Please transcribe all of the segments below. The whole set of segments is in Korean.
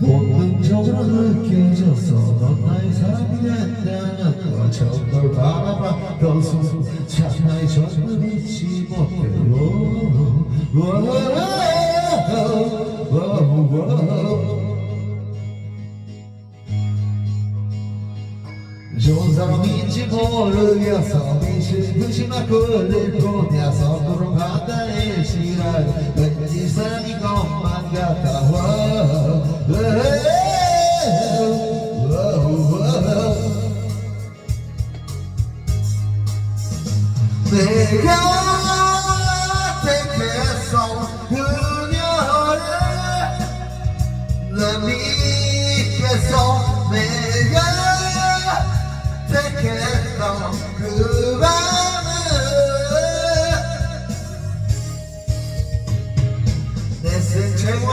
감정으로 느껴졌어 넌 나의 사람이 됐다는 걸 처음 널 바라봐. 별수 참 나의 전부 잊지 못해. 좋은 사람인지 모르겠어. 미친 듯이 막 끌릴 뿐이야. 서투른 바다의 시간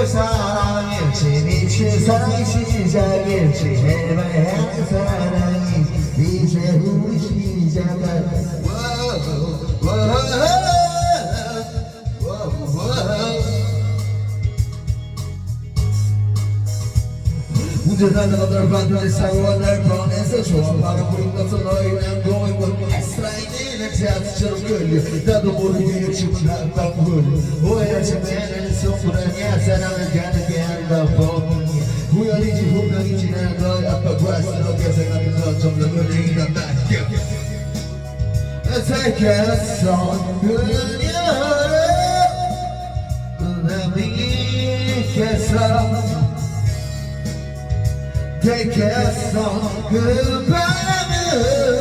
사랑일지 미친 사랑의 시작일지 해봐야 하는 사랑이 이제 우리 시작할 봤는데 사고가 날 보내서 좋아 바로 부린 것은 너희랑 going with S라인이는 자수처럼 끌려. 나도 모르게 욕심을 한방 흘려 오해하지 매는 속으로냐 사랑을 가 되겠어 그 바람은